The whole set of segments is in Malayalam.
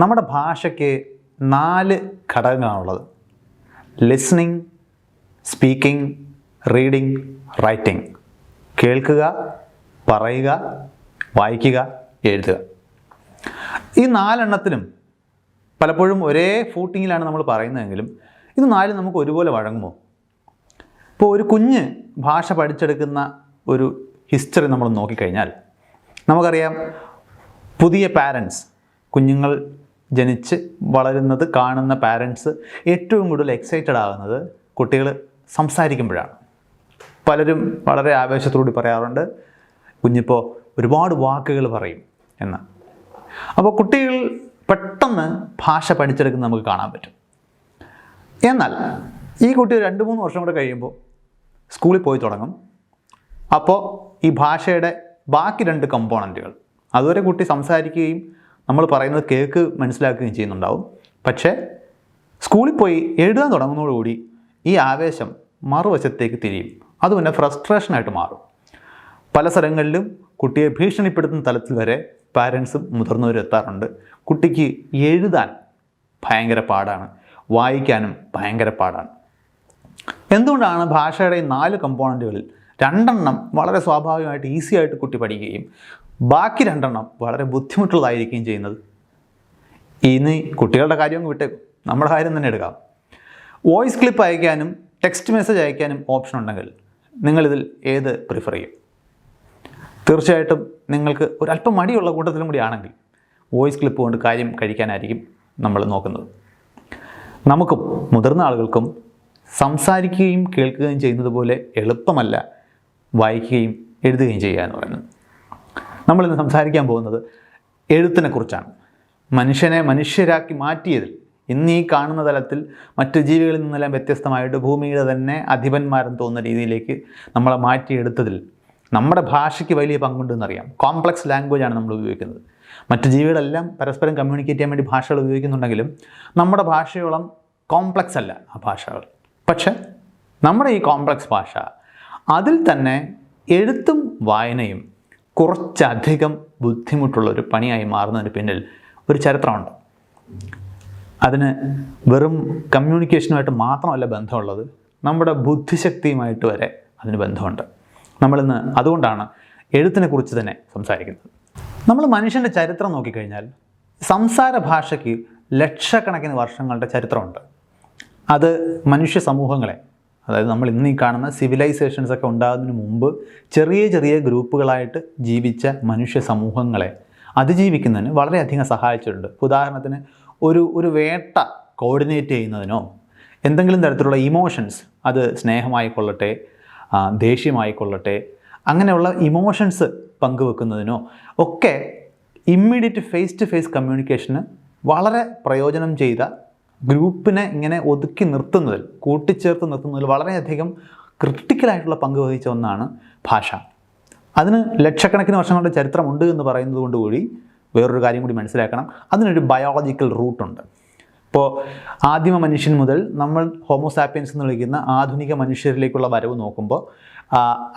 നമ്മുടെ ഭാഷയ്ക്ക് നാല് ഘടകങ്ങളാണുള്ളത്. ലിസ്ണിംഗ് സ്പീക്കിംഗ് റീഡിംഗ് റൈറ്റിംഗ് കേൾക്കുക പറയുക വായിക്കുക എഴുതുക. ഈ നാലെണ്ണത്തിലും പലപ്പോഴും ഒരേ ഫൂട്ടിങ്ങിലാണ് നമ്മൾ പറയുന്നതെങ്കിലും ഇത് നാല് നമുക്ക് ഒരുപോലെ വഴങ്ങുമോ? ഇപ്പോൾ ഒരു കുഞ്ഞ് ഭാഷ പഠിച്ചെടുക്കുന്ന ഒരു ഹിസ്റ്ററി നമ്മൾ നോക്കിക്കഴിഞ്ഞാൽ നമുക്കറിയാം പുതിയ പാരൻസ് കുഞ്ഞുങ്ങൾ ജനിച്ച് വളരുന്നത് കാണുന്ന പാരൻസ് ഏറ്റവും കൂടുതൽ എക്സൈറ്റഡ് ആകുന്നത് കുട്ടികൾ സംസാരിക്കുമ്പോഴാണ്. പലരും വളരെ ആവേശത്തോടുകൂടി പറയാറുണ്ട് കുഞ്ഞിപ്പോൾ ഒരുപാട് വാക്കുകൾ പറയും എന്ന്. അപ്പോൾ കുട്ടികൾ പെട്ടെന്ന് ഭാഷ പഠിച്ചെടുക്കുന്ന നമുക്ക് കാണാൻ പറ്റും. എന്നാൽ ഈ കുട്ടി രണ്ട് മൂന്ന് വർഷം കൂടെ കഴിയുമ്പോൾ സ്കൂളിൽ പോയി തുടങ്ങും. അപ്പോൾ ഈ ഭാഷയുടെ ബാക്കി രണ്ട് കമ്പോണന്റുകൾ അതുവരെ കുട്ടി സംസാരിക്കുകയും നമ്മൾ പറയുന്നത് കേക്ക് മനസ്സിലാക്കുകയും ചെയ്യുന്നുണ്ടാവും. പക്ഷേ സ്കൂളിൽ പോയി എഴുതാൻ തുടങ്ങുന്നതോടുകൂടി ഈ ആവേശം മറുവശത്തേക്ക് തിരിയും. അത് പിന്നെ ഫ്രസ്ട്രേഷനായിട്ട് മാറും. പല സ്ഥലങ്ങളിലും കുട്ടിയെ ഭീഷണിപ്പെടുത്തുന്ന തലത്തിൽ വരെ പാരൻസും മുതിർന്നവരും എത്താറുണ്ട്. കുട്ടിക്ക് എഴുതാൻ ഭയങ്കര പാടാണ്. വായിക്കാനും ഭയങ്കര പാടാണ്. എന്തുകൊണ്ടാണ് ഭാഷയുടെ നാല് കമ്പോണന്റുകളിൽ രണ്ടെണ്ണം വളരെ സ്വാഭാവികമായിട്ട് ഈസി ആയിട്ട് കുട്ടി പഠിക്കുകയും ബാക്കി രണ്ടെണ്ണം വളരെ ബുദ്ധിമുട്ടുള്ളതായിരിക്കുകയും ചെയ്യുന്നത്. ഇനി കുട്ടികളുടെ കാര്യം വിട്ട് വിട്ടേക്കും. നമ്മുടെ കാര്യം തന്നെ എടുക്കാം. വോയിസ് ക്ലിപ്പ് അയക്കാനും ടെക്സ്റ്റ് മെസ്സേജ് അയക്കാനും ഓപ്ഷൻ ഉണ്ടെങ്കിൽ നിങ്ങളിതിൽ ഏത് പ്രിഫർ ചെയ്യും? തീർച്ചയായിട്ടും നിങ്ങൾക്ക് ഒരല്പം മടിയുള്ള കൂട്ടത്തിലും കൂടി ആണെങ്കിൽ വോയിസ് ക്ലിപ്പ് കൊണ്ട് കാര്യം കഴിക്കാനായിരിക്കും നമ്മൾ നോക്കുന്നത്. നമുക്കും മുതിർന്ന ആളുകൾക്കും സംസാരിക്കുകയും കേൾക്കുകയും ചെയ്യുന്നത് പോലെ എളുപ്പമല്ല വായിക്കുകയും എഴുതുകയും ചെയ്യുക എന്ന് പറയുന്നത്. നമ്മളിന്ന് സംസാരിക്കാൻ പോകുന്നത് എഴുത്തിനെ കുറിച്ചാണ്. മനുഷ്യനെ മനുഷ്യരാക്കി മാറ്റിയതിൽ ഇന്ന് ഈ കാണുന്ന തലത്തിൽ മറ്റു ജീവികളിൽ നിന്നെല്ലാം വ്യത്യസ്തമായിട്ട് ഭൂമിയുടെ തന്നെ അധിപന്മാരെന്ന് തോന്നുന്ന രീതിയിലേക്ക് നമ്മളെ മാറ്റിയെടുത്തതിൽ നമ്മുടെ ഭാഷയ്ക്ക് വലിയ പങ്കുണ്ടെന്നറിയാം. കോംപ്ലക്സ് ലാംഗ്വേജാണ് നമ്മൾ ഉപയോഗിക്കുന്നത്. മറ്റ് ജീവികളെല്ലാം പരസ്പരം കമ്മ്യൂണിക്കേറ്റ് ചെയ്യാൻ വേണ്ടി ഭാഷകൾ ഉപയോഗിക്കുന്നുണ്ടെങ്കിലും നമ്മുടെ ഭാഷയോളം കോംപ്ലക്സ് അല്ല ആ ഭാഷകൾ. പക്ഷെ നമ്മുടെ ഈ കോംപ്ലക്സ് ഭാഷ അതിൽ തന്നെ എഴുത്തും വായനയും കുറച്ചധികം ബുദ്ധിമുട്ടുള്ള ഒരു പണിയായി മാറുന്നതിന് പിന്നിൽ ഒരു ചരിത്രമുണ്ട്. അതിന് വെറും കമ്മ്യൂണിക്കേഷനുമായിട്ട് മാത്രമല്ല ബന്ധമുള്ളത്. നമ്മുടെ ബുദ്ധിശക്തിയുമായിട്ട് വരെ അതിന് ബന്ധമുണ്ട്. നമ്മളിന്ന് അതുകൊണ്ടാണ് എഴുത്തിനെ കുറിച്ച് തന്നെ സംസാരിക്കുന്നത്. നമ്മൾ മനുഷ്യന്റെ ചരിത്രം നോക്കിക്കഴിഞ്ഞാൽ സംസാര ഭാഷയ്ക്ക് ലക്ഷക്കണക്കിന് വർഷങ്ങളുടെ ചരിത്രമുണ്ട്. അത് മനുഷ്യ സമൂഹങ്ങളെ അതായത് നമ്മൾ ഇന്ന് ഈ കാണുന്ന സിവിലൈസേഷൻസ് ഒക്കെ ഉണ്ടാകുന്നതിന് മുമ്പ് ചെറിയ ചെറിയ ഗ്രൂപ്പുകളായിട്ട് ജീവിച്ച മനുഷ്യ സമൂഹങ്ങളെ അതിജീവിക്കുന്നതിന് വളരെയധികം സഹായിച്ചിട്ടുണ്ട്. ഉദാഹരണത്തിന് ഒരു ഒരു വേട്ട കോർഡിനേറ്റ് ചെയ്യുന്നതിനോ എന്തെങ്കിലും തരത്തിലുള്ള ഇമോഷൻസ് അത് സ്നേഹമായിക്കൊള്ളട്ടെ ദേഷ്യമായിക്കൊള്ളട്ടെ അങ്ങനെയുള്ള ഇമോഷൻസ് പങ്കുവെക്കുന്നതിനോ ഒക്കെ ഇമ്മീഡിയറ്റ് ഫേസ് ടു ഫേസ് കമ്മ്യൂണിക്കേഷന് വളരെ പ്രയോജനം ചെയ്ത ഗ്രൂപ്പിനെ ഇങ്ങനെ ഒതുക്കി നിർത്തുന്നതിൽ കൂട്ടിച്ചേർത്ത് നിർത്തുന്നതിൽ വളരെയധികം ക്രിട്ടിക്കലായിട്ടുള്ള പങ്ക് വഹിച്ച ഒന്നാണ് ഭാഷ. അതിന് ലക്ഷക്കണക്കിന് വർഷങ്ങളുടെ ചരിത്രമുണ്ട് എന്ന് പറയുന്നത് കൊണ്ട് കൂടി വേറൊരു കാര്യം കൂടി മനസ്സിലാക്കണം. അതിനൊരു ബയോളജിക്കൽ റൂട്ടുണ്ട് ഇപ്പോൾ ആദിമ മനുഷ്യൻ മുതൽ നമ്മൾ ഹോമോസാപ്പിയൻസ് എന്ന് വിളിക്കുന്ന ആധുനിക മനുഷ്യരിലേക്കുള്ള വരവ് നോക്കുമ്പോൾ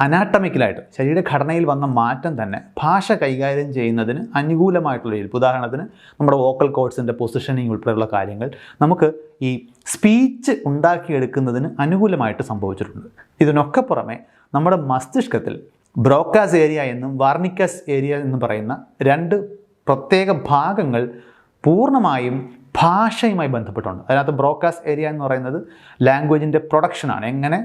അനാട്ടമിക്കലായിട്ട് ശരീരഘടനയിൽ വന്ന മാറ്റം തന്നെ ഭാഷ കൈകാര്യം ചെയ്യുന്നതിന് അനുകൂലമായിട്ടുള്ള രീതിയിൽ ഉദാഹരണത്തിന് നമ്മുടെ വോക്കൽ കോഡ്സിന്റെ പൊസിഷനിങ് ഉൾപ്പെടെയുള്ള കാര്യങ്ങൾ നമുക്ക് ഈ സ്പീച്ച് ഉണ്ടാക്കിയെടുക്കുന്നതിന് അനുകൂലമായിട്ട് സംഭവിച്ചിട്ടുണ്ട്. ഇതിനൊക്കെ പുറമെ നമ്മുടെ മസ്തിഷ്കത്തിൽ ബ്രോക്കാസ് ഏരിയ എന്നും വാർണിക്കസ് ഏരിയ എന്നും പറയുന്ന രണ്ട് പ്രത്യേക ഭാഗങ്ങൾ പൂർണമായും ഭാഷയുമായി ബന്ധപ്പെട്ടുണ്ട്. അതിനകത്ത് ബ്രോക്കാസ് ഏരിയ എന്ന് പറയുന്നത് ലാംഗ്വേജിന്റെ പ്രൊഡക്ഷനാണ് എങ്ങനെ?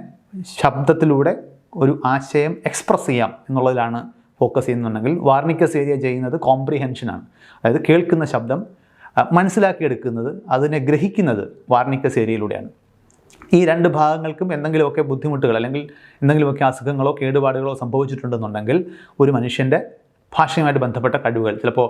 ശബ്ദത്തിലൂടെ ഒരു ആശയം എക്സ്പ്രസ് ചെയ്യാം എന്നുള്ളതിലാണ് ഫോക്കസ് ചെയ്യുന്നുണ്ടെങ്കിൽ വാർണിക്കസ് ഏരിയ ചെയ്യുന്നത് കോംപ്രിഹെൻഷനാണ് അതായത് കേൾക്കുന്ന ശബ്ദം മനസ്സിലാക്കിയെടുക്കുന്നത് അതിനെ ഗ്രഹിക്കുന്നത് വാർണിക്കസ് ഏരിയയിലൂടെയാണ് ഈ രണ്ട് ഭാഗങ്ങൾക്കും എന്തെങ്കിലുമൊക്കെ ബുദ്ധിമുട്ടുകൾ അല്ലെങ്കിൽ എന്തെങ്കിലുമൊക്കെ അസുഖങ്ങളോ കേടുപാടുകളോ സംഭവിച്ചിട്ടുണ്ടെന്നുണ്ടെങ്കിൽ ഒരു മനുഷ്യന്റെ ഭാഷയുമായിട്ട് ബന്ധപ്പെട്ട കഴിവുകൾ ചിലപ്പോൾ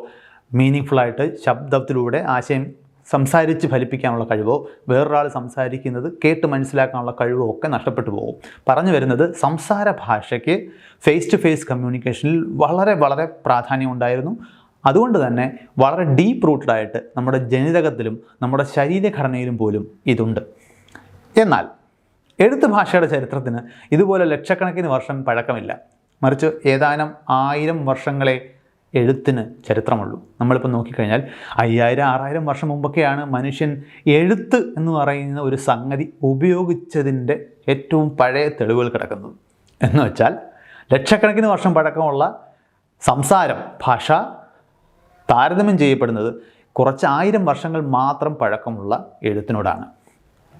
മീനിങ് ഫുള്ളായിട്ട് ശബ്ദത്തിലൂടെ ആശയം സംസാരിച്ച് ഫലിപ്പിക്കാനുള്ള കഴിവോ വേറൊരാൾ സംസാരിക്കുന്നത് കേട്ട് മനസ്സിലാക്കാനുള്ള കഴിവോ ഒക്കെ നഷ്ടപ്പെട്ടു പോകും. പറഞ്ഞു വരുന്നത് സംസാര ഭാഷയ്ക്ക് ഫേസ് ടു ഫേസ് കമ്മ്യൂണിക്കേഷനിൽ വളരെ വളരെ പ്രാധാന്യം ഉണ്ടായിരുന്നു. അതുകൊണ്ട് തന്നെ വളരെ ഡീപ്പ് റൂട്ടഡായിട്ട് നമ്മുടെ ജനിതകത്തിലും നമ്മുടെ ശരീരഘടനയിലും പോലും ഇതുണ്ട്. എന്നാൽ എഴുത്ത് ഭാഷയുടെ ചരിത്രത്തിന് ഇതുപോലെ ലക്ഷക്കണക്കിന് വർഷം പഴക്കമില്ല. മറിച്ച് ഏതാനും ആയിരം വർഷങ്ങളെ എഴുത്തിന് ചരിത്രമുള്ളൂ. നമ്മളിപ്പോൾ നോക്കിക്കഴിഞ്ഞാൽ അയ്യായിരം ആറായിരം വർഷം മുമ്പൊക്കെയാണ് മനുഷ്യൻ എഴുത്ത് എന്ന് പറയുന്ന ഒരു സംഗതി ഉപയോഗിച്ചതിന്റെ ഏറ്റവും പഴയ തെളിവുകൾ കിടക്കുന്നത്. എന്ന് വെച്ചാൽ ലക്ഷക്കണക്കിന് വർഷം പഴക്കമുള്ള സംസാരം ഭാഷ താരതമ്യം ചെയ്യപ്പെടുന്നത് കുറച്ച് ആയിരം വർഷങ്ങൾ മാത്രം പഴക്കമുള്ള എഴുത്തിനോടാണ്.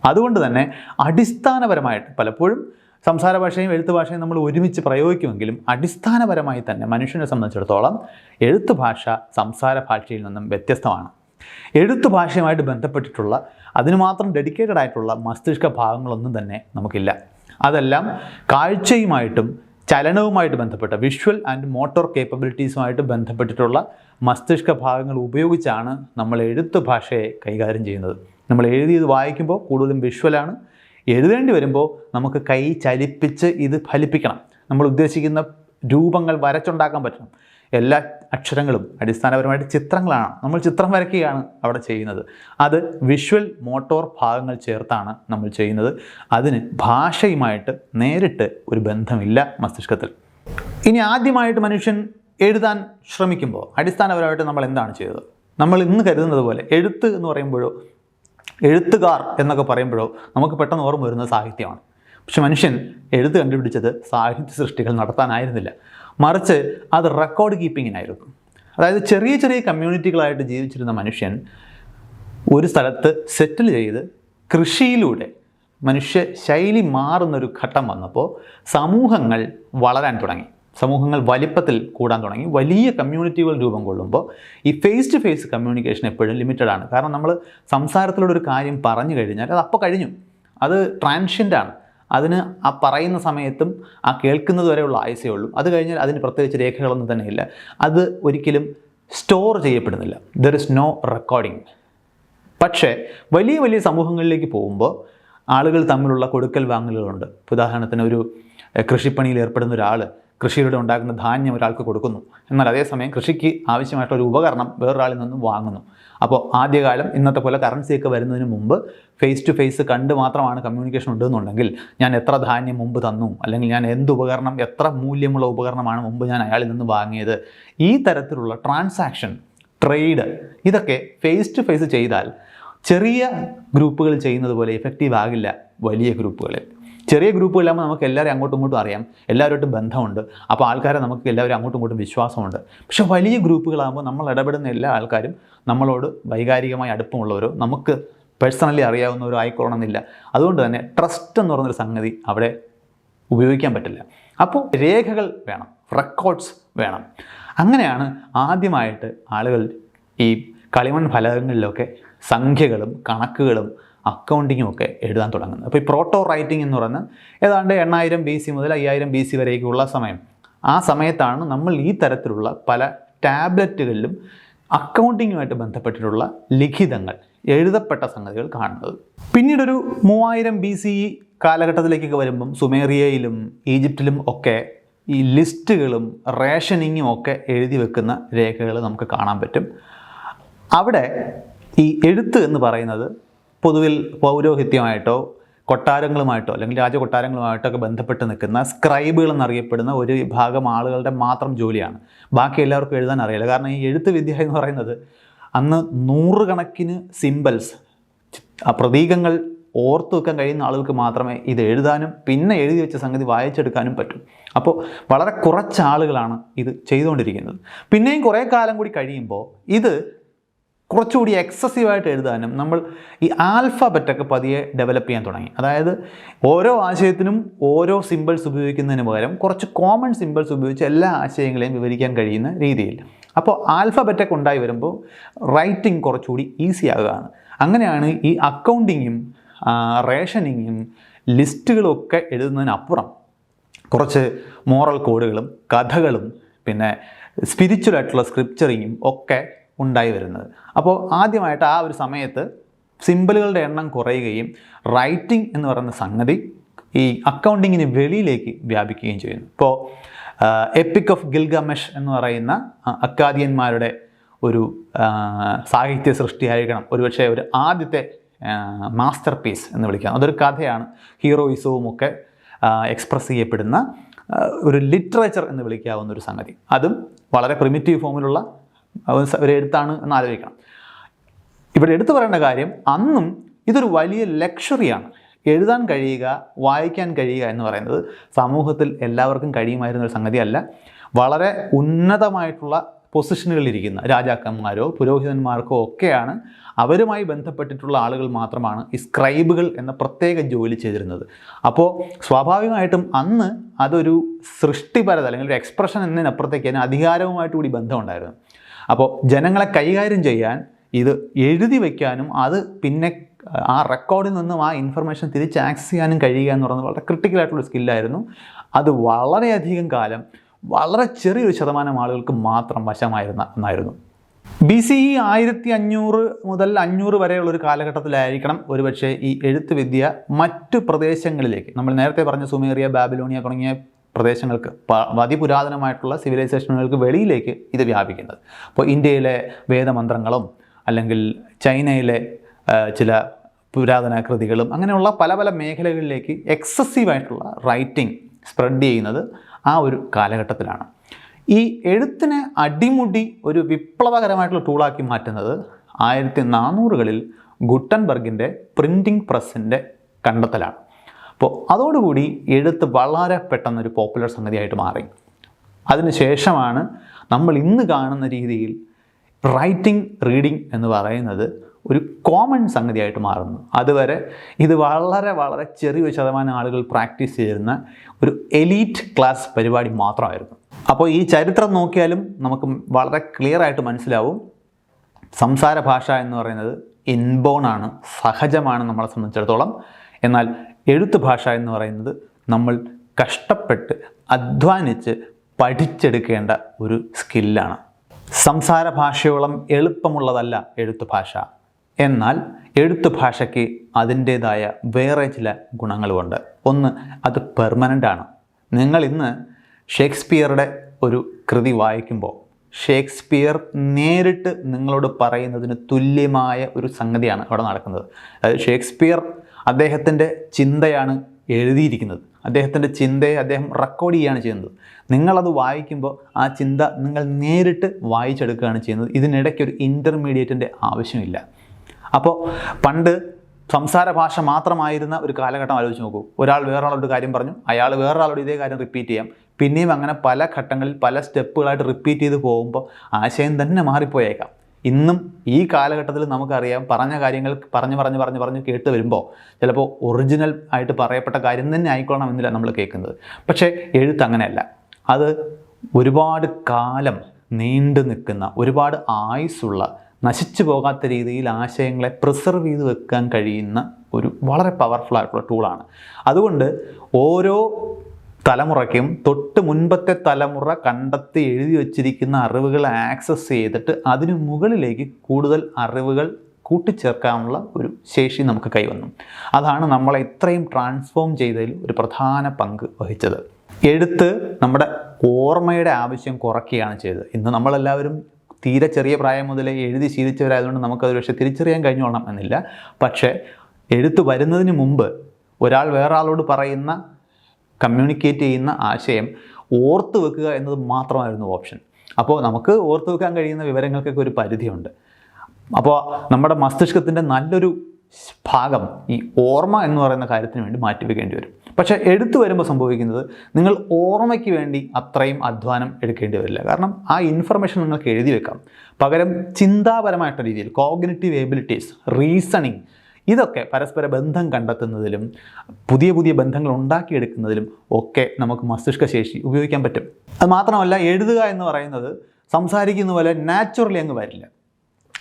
അതുകൊണ്ട് തന്നെ അടിസ്ഥാനപരമായിട്ട് പലപ്പോഴും സംസാര ഭാഷയും എഴുത്ത് ഭാഷയും നമ്മൾ ഒരുമിച്ച് പ്രയോഗിക്കുമെങ്കിലും അടിസ്ഥാനപരമായി തന്നെ മനുഷ്യനെ സംബന്ധിച്ചിടത്തോളം എഴുത്ത് ഭാഷ സംസാര ഭാഷയിൽ നിന്നും വ്യത്യസ്തമാണ്. എഴുത്ത് ഭാഷയുമായിട്ട് ബന്ധപ്പെട്ടിട്ടുള്ള അതിന് മാത്രം ഡെഡിക്കേറ്റഡ് ആയിട്ടുള്ള മസ്തിഷ്ക ഭാഗങ്ങളൊന്നും തന്നെ നമുക്കില്ല. അതെല്ലാം കാഴ്ചയുമായിട്ടും ചലനവുമായിട്ട് ബന്ധപ്പെട്ട വിഷ്വൽ ആൻഡ് മോട്ടോർ കേപ്പബിലിറ്റീസുമായിട്ട് ബന്ധപ്പെട്ടിട്ടുള്ള മസ്തിഷ്ക ഭാഗങ്ങൾ ഉപയോഗിച്ചാണ് നമ്മൾ എഴുത്ത് ഭാഷയെ കൈകാര്യം ചെയ്യുന്നത്. നമ്മൾ എഴുതിയത് വായിക്കുമ്പോൾ കൂടുതലും വിഷ്വലാണ് എഴുതേണ്ടി വരുമ്പോൾ നമുക്ക് കൈ ചലിപ്പിച്ച് ഇത് ഫലിപ്പിക്കണം. നമ്മൾ ഉദ്ദേശിക്കുന്ന രൂപങ്ങൾ വരച്ചുണ്ടാക്കാൻ പറ്റണം. എല്ലാ അക്ഷരങ്ങളും അടിസ്ഥാനപരമായിട്ട് ചിത്രങ്ങളാണ്. നമ്മൾ ചിത്രം വരയ്ക്കുകയാണ് അവിടെ ചെയ്യുന്നത്. അത് വിഷ്വൽ മോട്ടോർ ഭാഗങ്ങൾ ചേർത്താണ് നമ്മൾ ചെയ്യുന്നത്. അതിന് ഭാഷയുമായിട്ട് നേരിട്ട് ഒരു ബന്ധമില്ല മസ്തിഷ്കത്തിൽ. ഇനി ആദ്യമായിട്ട് മനുഷ്യൻ എഴുതാൻ ശ്രമിക്കുമ്പോൾ അടിസ്ഥാനപരമായിട്ട് നമ്മൾ എന്താണ് ചെയ്തത്? നമ്മൾ ഇന്ന് കരുതുന്നത് പോലെ എഴുത്ത് എന്ന് പറയുമ്പോഴോ എഴുത്തുകാർ എന്നൊക്കെ പറയുമ്പോഴോ നമുക്ക് പെട്ടെന്ന് ഓർമ്മ വരുന്ന സാഹിത്യമാണ്. പക്ഷെ മനുഷ്യൻ എഴുത്ത് കണ്ടുപിടിച്ചത് സാഹിത്യ സൃഷ്ടികൾ നടത്താനായിരുന്നില്ല. മറിച്ച് അത് റെക്കോർഡ് കീപ്പിങ്ങിനായിരുന്നു അതായത് ചെറിയ ചെറിയ കമ്മ്യൂണിറ്റികളായിട്ട് ജീവിച്ചിരുന്ന മനുഷ്യൻ ഒരു സ്ഥലത്ത് സെറ്റിൽ ചെയ്ത് കൃഷിയിലൂടെ മനുഷ്യ ശൈലി മാറുന്നൊരു ഘട്ടം വന്നപ്പോൾ സമൂഹങ്ങൾ വളരാൻ തുടങ്ങി. സമൂഹങ്ങൾ വലിപ്പത്തിൽ കൂടാൻ തുടങ്ങി. വലിയ കമ്മ്യൂണിറ്റികൾ രൂപം കൊള്ളുമ്പോൾ ഈ ഫേസ് ടു ഫേസ് കമ്മ്യൂണിക്കേഷൻ എപ്പോഴും ലിമിറ്റഡ് ആണ്. കാരണം നമ്മൾ സംസാരത്തിലൂടെ ഒരു കാര്യം പറഞ്ഞു കഴിഞ്ഞാൽ അത് അപ്പോൾ കഴിഞ്ഞു. അത് ട്രാൻഷ്യന്റാണ് അതിന് ആ പറയുന്ന സമയത്തും ആ കേൾക്കുന്നത് വരെയുള്ള ആയുസേ ഉള്ളൂ. അത് കഴിഞ്ഞാൽ അതിന് പ്രത്യേകിച്ച് രേഖകളൊന്നും തന്നെ ഇല്ല. അത് ഒരിക്കലും സ്റ്റോർ ചെയ്യപ്പെടുന്നില്ല. ദർ ഇസ് നോ റെക്കോർഡിംഗ് പക്ഷേ വലിയ വലിയ സമൂഹങ്ങളിലേക്ക് പോകുമ്പോൾ ആളുകൾ തമ്മിലുള്ള കൊടുക്കൽ വാങ്ങലുകളുണ്ട്. ഉദാഹരണത്തിന് ഒരു കൃഷിപ്പണിയിൽ ഏർപ്പെടുന്ന ഒരാൾ കൃഷിയിലൂടെ ഉണ്ടാക്കുന്ന ധാന്യം ഒരാൾക്ക് കൊടുക്കുന്നു. എന്നാൽ അതേസമയം കൃഷിക്ക് ആവശ്യമായിട്ടുള്ള ഒരു ഉപകരണം വേറൊരാളിൽ നിന്നും വാങ്ങുന്നു. അപ്പോൾ ആദ്യകാലം ഇന്നത്തെ പോലെ കറൻസിയൊക്കെ വരുന്നതിന് മുമ്പ് ഫേസ് ടു ഫേസ് കണ്ട് മാത്രമാണ് കമ്മ്യൂണിക്കേഷൻ ഉണ്ടെന്നുണ്ടെങ്കിൽ ഞാൻ എത്ര ധാന്യം മുമ്പ് തന്നു? അല്ലെങ്കിൽ ഞാൻ എന്ത് ഉപകരണം എത്ര മൂല്യമുള്ള ഉപകരണമാണ് മുമ്പ് ഞാൻ അയാളിൽ നിന്ന് വാങ്ങിയത്? ഈ തരത്തിലുള്ള ട്രാൻസാക്ഷൻ ട്രേഡ് ഇതൊക്കെ ഫേസ് ടു ഫേസ് ചെയ്താൽ ചെറിയ ഗ്രൂപ്പുകൾ ചെയ്യുന്നത് പോലെ എഫക്റ്റീവ് ആകില്ല വലിയ ഗ്രൂപ്പുകളിൽ. ചെറിയ ഗ്രൂപ്പുകളാകുമ്പോൾ നമുക്ക് എല്ലാവരും അങ്ങോട്ടും ഇങ്ങോട്ടും അറിയാം. എല്ലാവരുമായിട്ടും ബന്ധമുണ്ട്. അപ്പോൾ ആൾക്കാരെ നമുക്ക് എല്ലാവരും അങ്ങോട്ടും ഇങ്ങോട്ടും വിശ്വാസമുണ്ട്. പക്ഷെ വലിയ ഗ്രൂപ്പുകളാകുമ്പോൾ നമ്മൾ ഇടപെടുന്ന എല്ലാ ആൾക്കാരും നമ്മളോട് വൈകാരികമായി അടുപ്പമുള്ളവരോ നമുക്ക് പേഴ്സണലി അറിയാവുന്നവരോ ആയിക്കൊള്ളണമെന്നില്ല. അതുകൊണ്ട് തന്നെ ട്രസ്റ്റ് എന്ന് പറയുന്നൊരു സംഗതി അവിടെ ഉപയോഗിക്കാൻ പറ്റില്ല. അപ്പോൾ രേഖകൾ വേണം റെക്കോർഡ്സ് വേണം. അങ്ങനെയാണ് ആദ്യമായിട്ട് ആളുകൾ ഈ കളിമൺ ഫലകങ്ങളിലൊക്കെ സംഖ്യകളും കണക്കുകളും അക്കൗണ്ടിങ്ങും ഒക്കെ എഴുതാൻ തുടങ്ങുന്നത്. അപ്പോൾ ഈ പ്രോട്ടോ റൈറ്റിംഗ് എന്ന് പറയുന്നത് ഏതാണ്ട് എണ്ണായിരം ബി സി മുതൽ അയ്യായിരം ബി സി വരേക്കുള്ള സമയം. ആ സമയത്താണ് നമ്മൾ ഈ തരത്തിലുള്ള പല ടാബ്ലറ്റുകളിലും അക്കൗണ്ടിങ്ങുമായിട്ട് ബന്ധപ്പെട്ടിട്ടുള്ള ലിഖിതങ്ങൾ എഴുതപ്പെട്ട സംഗതികൾ കാണുന്നത്. പിന്നീടൊരു മൂവായിരം ബി സി കാലഘട്ടത്തിലേക്കൊക്കെ വരുമ്പം സുമേറിയയിലും ഈജിപ്തിലും ഒക്കെ ഈ ലിസ്റ്റുകളും റേഷനിങ്ങും ഒക്കെ എഴുതി വെക്കുന്ന രേഖകൾ നമുക്ക് കാണാൻ പറ്റും. അവിടെ ഈ എഴുത്ത് എന്ന് പറയുന്നത് പൊതുവിൽ പൗരോഹിത്യമായിട്ടോ കൊട്ടാരങ്ങളുമായിട്ടോ അല്ലെങ്കിൽ രാജകൊട്ടാരങ്ങളുമായിട്ടോ ഒക്കെ ബന്ധപ്പെട്ട് നിൽക്കുന്ന സ്ക്രൈബുകൾ എന്നറിയപ്പെടുന്ന ഒരു വിഭാഗം ആളുകളുടെ മാത്രം ജോലിയാണ്. ബാക്കി എല്ലാവർക്കും എഴുതാൻ അറിയില്ല. കാരണം ഈ എഴുത്ത് വിദ്യ എന്ന് പറയുന്നത് അന്ന് നൂറുകണക്കിന് സിമ്പിൾസ് പ്രതീകങ്ങൾ ഓർത്തു വെക്കാൻ കഴിയുന്ന ആളുകൾക്ക് മാത്രമേ ഇത് എഴുതാനും പിന്നെ എഴുതി വെച്ച സംഗതി വായിച്ചെടുക്കാനും പറ്റും. അപ്പോൾ വളരെ കുറച്ച് ആളുകളാണ് ഇത് ചെയ്തുകൊണ്ടിരിക്കുന്നത്. പിന്നെയും കുറേ കാലം കൂടി കഴിയുമ്പോൾ ഇത് കുറച്ചുകൂടി എക്സസീവായിട്ട് എഴുതാനും നമ്മൾ ഈ ആൽഫബറ്റൊക്കെ പതിയെ ഡെവലപ്പ് ചെയ്യാൻ തുടങ്ങി. അതായത് ഓരോ ആശയത്തിനും ഓരോ സിമ്പിൾസ് ഉപയോഗിക്കുന്നതിന് പകരം കുറച്ച് കോമൺ സിമ്പിൾസ് ഉപയോഗിച്ച് എല്ലാ ആശയങ്ങളെയും വിവരിക്കാൻ കഴിയുന്ന രീതിയിൽ. അപ്പോൾ ആൽഫബറ്റൊക്കെ ഉണ്ടായി വരുമ്പോൾ റൈറ്റിംഗ് കുറച്ചുകൂടി ഈസി ആകുകയാണ്. അങ്ങനെയാണ് ഈ അക്കൗണ്ടിങ്ങും റേഷനിങ്ങും ലിസ്റ്റുകളൊക്കെ എഴുതുന്നതിനപ്പുറം കുറച്ച് മോറൽ കോഡുകളും കഥകളും പിന്നെ സ്പിരിച്വൽ ആയിട്ടുള്ള സ്ക്രിപ്ചറിങ്ങും ഒക്കെ ഉണ്ടായി വരുന്നത്. അപ്പോൾ ആദ്യമായിട്ട് ആ ഒരു സമയത്ത് സിമ്പിളുകളുടെ എണ്ണം കുറയുകയും റൈറ്റിംഗ് എന്ന് പറയുന്ന സംഗതി ഈ അക്കൗണ്ടിങ്ങിന് വെളിയിലേക്ക് വ്യാപിക്കുകയും ചെയ്യുന്നു. ഇപ്പോൾ എപ്പിക് ഓഫ് ഗിൽഗമഷ് എന്ന് പറയുന്ന അക്കാദിയന്മാരുടെ ഒരു സാഹിത്യ സൃഷ്ടിയായിരിക്കണം. ഒരുപക്ഷെ ഒരു ആദ്യത്തെ മാസ്റ്റർ പീസ് എന്ന് വിളിക്കാം. അതൊരു കഥയാണ്. ഹീറോയിസവും ഒക്കെ എക്സ്പ്രസ് ചെയ്യപ്പെടുന്ന ഒരു ലിറ്ററേച്ചർ എന്ന് വിളിക്കാവുന്ന ഒരു സംഗതി. അതും വളരെ പ്രിമിറ്റീവ് ഫോമിലുള്ള ഒരു- എഴുത്താണ് എന്ന് ആലോചിക്കണം. ഇവിടെ എടുത്തു പറയേണ്ട കാര്യം അന്നും ഇതൊരു വലിയ ലക്ഷറിയാണ് എഴുതാൻ കഴിയുക വായിക്കാൻ കഴിയുക എന്ന് പറയുന്നത് സമൂഹത്തിൽ എല്ലാവർക്കും കഴിയുമായിരുന്ന ഒരു സംഗതിയല്ല. വളരെ ഉന്നതമായിട്ടുള്ള പൊസിഷനുകളിലിരിക്കുന്ന രാജാക്കന്മാരോ പുരോഹിതന്മാർക്കോ ഒക്കെയാണ് അവരുമായി ബന്ധപ്പെട്ടിട്ടുള്ള ആളുകൾ മാത്രമാണ് ഈ സ്ക്രൈബുകൾ എന്ന പ്രത്യേക ജോലി ചെയ്തിരുന്നത്. അപ്പോൾ സ്വാഭാവികമായിട്ടും അന്ന് അതൊരു സൃഷ്ടിപരത അല്ലെങ്കിൽ ഒരു എക്സ്പ്രഷൻ എന്നതിനപ്പുറത്തേക്ക് അതിന് അധികാരവുമായിട്ട് കൂടി ബന്ധമുണ്ടായിരുന്നു. അപ്പോൾ ജനങ്ങളെ കൈകാര്യം ചെയ്യാൻ ഇത് എഴുതി വയ്ക്കാനും അത് പിന്നെ ആ റെക്കോർഡിൽ നിന്നും ആ ഇൻഫർമേഷൻ തിരിച്ച് ആക്സസ് ചെയ്യാനും കഴിയുക എന്ന് പറയുന്നത് വളരെ ക്രിട്ടിക്കലായിട്ടുള്ള സ്കില്ലായിരുന്നു അത് വളരെയധികം കാലം വളരെ ചെറിയൊരു ശതമാനം ആളുകൾക്ക് മാത്രം വശമായിരുന്ന ഒന്നായിരുന്നു. ബി സി ഇ ആയിരത്തി അഞ്ഞൂറ് മുതൽ അഞ്ഞൂറ് വരെയുള്ള ഒരു കാലഘട്ടത്തിലായിരിക്കണം ഒരുപക്ഷെ ഈ എഴുത്തുവിദ്യ മറ്റു പ്രദേശങ്ങളിലേക്ക് നമ്മൾ നേരത്തെ പറഞ്ഞ സുമേറിയ ബാബിലോണിയ തുടങ്ങിയ പ്രദേശങ്ങൾക്ക് അതിപുരാതനമായിട്ടുള്ള സിവിലൈസേഷനുകൾക്ക് വെളിയിലേക്ക് ഇത് വ്യാപിക്കുന്നത്. അപ്പോൾ ഇന്ത്യയിലെ വേദമന്ത്രങ്ങളും അല്ലെങ്കിൽ ചൈനയിലെ ചില പുരാതന കൃതികളും അങ്ങനെയുള്ള പല പല മേഖലകളിലേക്ക് എക്സസീവായിട്ടുള്ള റൈറ്റിംഗ് സ്പ്രെഡ് ചെയ്യുന്നത് ആ ഒരു കാലഘട്ടത്തിലാണ്. ഈ എഴുത്തിനെ അടിമുടി ഒരു വിപ്ലവകരമായിട്ടുള്ള ടൂളാക്കി മാറ്റുന്നത് ആയിരത്തി നാനൂറുകളിൽ ഗുട്ടൻബർഗിന്റെ പ്രിന്റിംഗ് പ്രസ്സിന്റെ കണ്ടെത്തലാണ്. അപ്പോൾ അതോടുകൂടി എഴുത്ത് വളരെ പെട്ടെന്നൊരു പോപ്പുലർ സംഗതിയായിട്ട് മാറി. അതിനുശേഷമാണ് നമ്മൾ ഇന്ന് കാണുന്ന രീതിയിൽ റൈറ്റിംഗ് റീഡിംഗ് എന്ന് പറയുന്നത് ഒരു കോമൺ സംഗതിയായിട്ട് മാറുന്നു. അതുവരെ ഇത് വളരെ വളരെ ചെറിയൊരു ശതമാനം ആളുകൾ പ്രാക്ടീസ് ചെയ്തിരുന്ന ഒരു എലീറ്റ് ക്ലാസ് പരിപാടി മാത്രമായിരുന്നു. അപ്പോൾ ഈ ചരിത്രം നോക്കിയാലും നമുക്ക് വളരെ ക്ലിയർ ആയിട്ട് മനസ്സിലാവും. സംസാര ഭാഷ എന്ന് പറയുന്നത് ഇൻബോൺ ആണ് സഹജമാണ് നമ്മളെ സംബന്ധിച്ചിടത്തോളം. എന്നാൽ എഴുത്ത് ഭാഷ എന്ന് പറയുന്നത് നമ്മൾ കഷ്ടപ്പെട്ട് അധ്വാനിച്ച് പഠിച്ചെടുക്കേണ്ട ഒരു സ്കില്ലാണ്. സംസാര ഭാഷയോളം എളുപ്പമുള്ളതല്ല എഴുത്ത് ഭാഷ. എന്നാൽ എഴുത്ത് ഭാഷയ്ക്ക് അതിന്റേതായ വേറെ ചില ഗുണങ്ങളുമുണ്ട്. ഒന്ന് അത് പെർമനന്റ് ആണ് നിങ്ങൾ ഇന്ന് ഷേക്സ്പിയറുടെ ഒരു കൃതി വായിക്കുമ്പോൾ ഷേക്സ്പിയർ നേരിട്ട് നിങ്ങളോട് പറയുന്നതിന് തുല്യമായ ഒരു സംഗതിയാണ് അവിടെ നടക്കുന്നത്. അതായത് ഷേക്സ്പിയർ അദ്ദേഹത്തിന്റെ ചിന്തയാണ് എഴുതിയിരിക്കുന്നത്. അദ്ദേഹത്തിന്റെ ചിന്തയെ അദ്ദേഹം റെക്കോർഡ് ചെയ്യുകയാണ് ചെയ്യുന്നത്. നിങ്ങളത് വായിക്കുമ്പോൾ ആ ചിന്ത നിങ്ങൾ നേരിട്ട് വായിച്ചെടുക്കുകയാണ് ചെയ്യുന്നത്. ഇതിനിടയ്ക്ക് ഒരു ഇന്റർമീഡിയറ്റിന്റെ ആവശ്യമില്ല. അപ്പോൾ പണ്ട് സംസാര ഭാഷ മാത്രമായിരുന്ന ഒരു കാലഘട്ടം ആലോചിച്ച് നോക്കൂ. ഒരാൾ വേറൊരാളോട് കാര്യം പറഞ്ഞു അയാൾ വേറൊരാളോട് ഇതേ കാര്യം റിപ്പീറ്റ് ചെയ്യാം. പിന്നെയും അങ്ങനെ പല ഘട്ടങ്ങളിൽ പല സ്റ്റെപ്പുകളായിട്ട് റിപ്പീറ്റ് ചെയ്ത് പോകുമ്പോൾ ആശയം തന്നെ മാറിപ്പോയേക്കാം. ഇന്നും ഈ കാലഘട്ടത്തിൽ നമുക്കറിയാം പറഞ്ഞ കാര്യങ്ങൾ പറഞ്ഞു പറഞ്ഞ് പറഞ്ഞ് പറഞ്ഞ് കേട്ട് വരുമ്പോൾ ചിലപ്പോൾ ഒറിജിനൽ ആയിട്ട് പറയപ്പെട്ട കാര്യം തന്നെ ആയിക്കോളണം എന്നില്ല നമ്മൾ കേൾക്കുന്നത്. പക്ഷേ എഴുത്ത് അങ്ങനെയല്ല. അത് ഒരുപാട് കാലം നീണ്ടു നിൽക്കുന്ന ഒരുപാട് ആയുസ്സുള്ള നശിച്ചു പോകാത്ത രീതിയിൽ ആശയങ്ങളെ പ്രിസർവ് ചെയ്ത് വെക്കാൻ കഴിയുന്ന ഒരു വളരെ പവർഫുൾ ആയിട്ടുള്ള ടൂളാണ് അതുകൊണ്ട് ഓരോ തലമുറയ്ക്കും തൊട്ട് മുൻപത്തെ തലമുറ കണ്ടെത്തി എഴുതി വച്ചിരിക്കുന്ന അറിവുകൾ ആക്സസ് ചെയ്തിട്ട് അതിനു മുകളിലേക്ക് കൂടുതൽ അറിവുകൾ കൂട്ടിച്ചേർക്കാനുള്ള ഒരു ശേഷി നമുക്ക് കൈവന്നു. അതാണ് നമ്മളെ ഇത്രയും ട്രാൻസ്ഫോം ചെയ്തതിൽ ഒരു പ്രധാന പങ്ക് വഹിച്ചത്. എഴുത്ത് നമ്മുടെ ഓർമ്മയുടെ ആവശ്യം കുറയ്ക്കുകയാണ് ചെയ്തത്. ഇന്ന് നമ്മളെല്ലാവരും തീരെ ചെറിയ പ്രായം മുതലേ എഴുതി ശീലിച്ചവരായതുകൊണ്ട് നമുക്കത് പക്ഷേ തിരിച്ചറിയാൻ കഴിഞ്ഞോളണം എന്നില്ല. പക്ഷേ എഴുത്ത് വരുന്നതിന് മുമ്പ് ഒരാൾ വേറൊരാളോട് പറയുന്ന കമ്മ്യൂണിക്കേറ്റ് ചെയ്യുന്ന ആശയം ഓർത്ത് വെക്കുക എന്നത് മാത്രമായിരുന്നു ഓപ്ഷൻ അപ്പോൾ നമുക്ക് ഓർത്ത് വെക്കാൻ കഴിയുന്ന വിവരങ്ങൾക്കൊക്കെ ഒരു പരിധിയുണ്ട്. അപ്പോൾ നമ്മുടെ മസ്തിഷ്കത്തിന്റെ നല്ലൊരു ഭാഗം ഈ ഓർമ്മ എന്ന് പറയുന്ന കാര്യത്തിന് വേണ്ടി മാറ്റിവെക്കേണ്ടി വരും. പക്ഷേ എടുത്തു വരുമ്പോൾ സംഭവിക്കുന്നത് നിങ്ങൾ ഓർമ്മയ്ക്ക് വേണ്ടി അത്രയും അധ്വാനം എടുക്കേണ്ടി വരില്ല. കാരണം ആ ഇൻഫർമേഷൻ നിങ്ങൾക്ക് എഴുതി വെക്കാം. പകരം ചിന്താപരമായിട്ടുള്ള രീതിയിൽ കോഗ്നിറ്റീവ് എബിലിറ്റീസ് റീസണിങ് ഇതൊക്കെ പരസ്പര ബന്ധം കണ്ടെത്തുന്നതിലും പുതിയ പുതിയ ബന്ധങ്ങൾ ഉണ്ടാക്കിയെടുക്കുന്നതിലും ഒക്കെ നമുക്ക് മസ്തിഷ്കശേഷി ഉപയോഗിക്കാൻ പറ്റും. അത് മാത്രമല്ല എഴുതുക എന്ന് പറയുന്നത് സംസാരിക്കുന്ന പോലെ നാച്ചുറലി അങ്ങ് വരില്ല.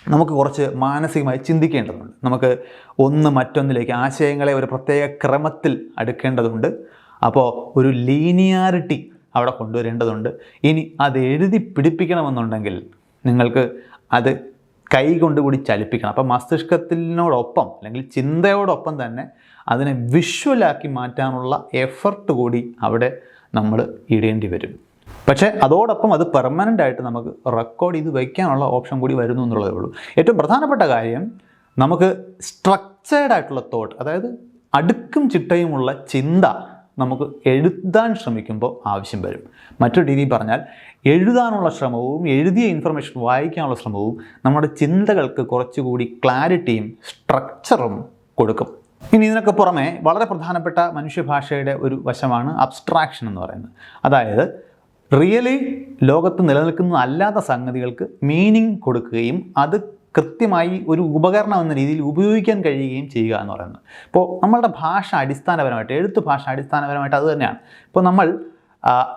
നമുക്ക് കുറച്ച് മാനസികമായി ചിന്തിക്കേണ്ടതുണ്ട്. നമുക്ക് ഒന്ന് മറ്റൊന്നിലേക്ക് ആശയങ്ങളെ ഒരു പ്രത്യേക ക്രമത്തിൽ അടുക്കേണ്ടതുണ്ട്. അപ്പോൾ ഒരു ലീനിയാരിറ്റി അവിടെ കൊണ്ടുവരേണ്ടതുണ്ട്. ഇനി അത് എഴുതി പിടിപ്പിക്കണമെന്നുണ്ടെങ്കിൽ നിങ്ങൾക്ക് അത് കൈ കൊണ്ടുകൂടി ചലിപ്പിക്കണം. അപ്പം മസ്തിഷ്കത്തിനോടൊപ്പം അല്ലെങ്കിൽ ചിന്തയോടൊപ്പം തന്നെ അതിനെ വിഷ്വലാക്കി മാറ്റാനുള്ള എഫർട്ട് കൂടി അവിടെ നമ്മൾ ഇടേണ്ടി വരും. പക്ഷേ അതോടൊപ്പം അത് പെർമനന്റ് ആയിട്ട് നമുക്ക് റെക്കോർഡ് ചെയ്ത് വയ്ക്കാനുള്ള ഓപ്ഷൻ കൂടി വരുന്നു എന്നുള്ളതേ ഉള്ളൂ. ഏറ്റവും പ്രധാനപ്പെട്ട കാര്യം നമുക്ക് സ്ട്രക്ചേർഡ് ആയിട്ടുള്ള തോട്ട് അതായത് അടുക്കും ചിട്ടയുമുള്ള ചിന്ത നമുക്ക് എഴുതാൻ ശ്രമിക്കുമ്പോൾ ആവശ്യം വരും. മറ്റൊരു രീതിയിൽ പറഞ്ഞാൽ എഴുതാനുള്ള ശ്രമവും എഴുതിയ ഇൻഫർമേഷൻ വായിക്കാനുള്ള ശ്രമവും നമ്മുടെ ചിന്തകൾക്ക് കുറച്ചുകൂടി ക്ലാരിറ്റിയും സ്ട്രക്ചറും കൊടുക്കും. ഇനി ഇതിനൊക്കെ പുറമെ വളരെ പ്രധാനപ്പെട്ട മനുഷ്യഭാഷയുടെ ഒരു വശമാണ് അബ്സ്ട്രാക്ഷൻ എന്ന് പറയുന്നത്. അതായത് റിയലി ലോകത്ത് നിലനിൽക്കുന്ന അല്ലാത്ത സംഗതികൾക്ക് മീനിങ് കൊടുക്കുകയും അത് കൃത്യമായി ഒരു ഉപകരണം എന്ന രീതിയിൽ ഉപയോഗിക്കാൻ കഴിയുകയും ചെയ്യുക എന്ന് പറയുന്നത്. ഇപ്പോൾ നമ്മളുടെ ഭാഷ അടിസ്ഥാനപരമായിട്ട് എഴുത്ത് ഭാഷ അടിസ്ഥാനപരമായിട്ട് അത് തന്നെയാണ്. ഇപ്പോൾ നമ്മൾ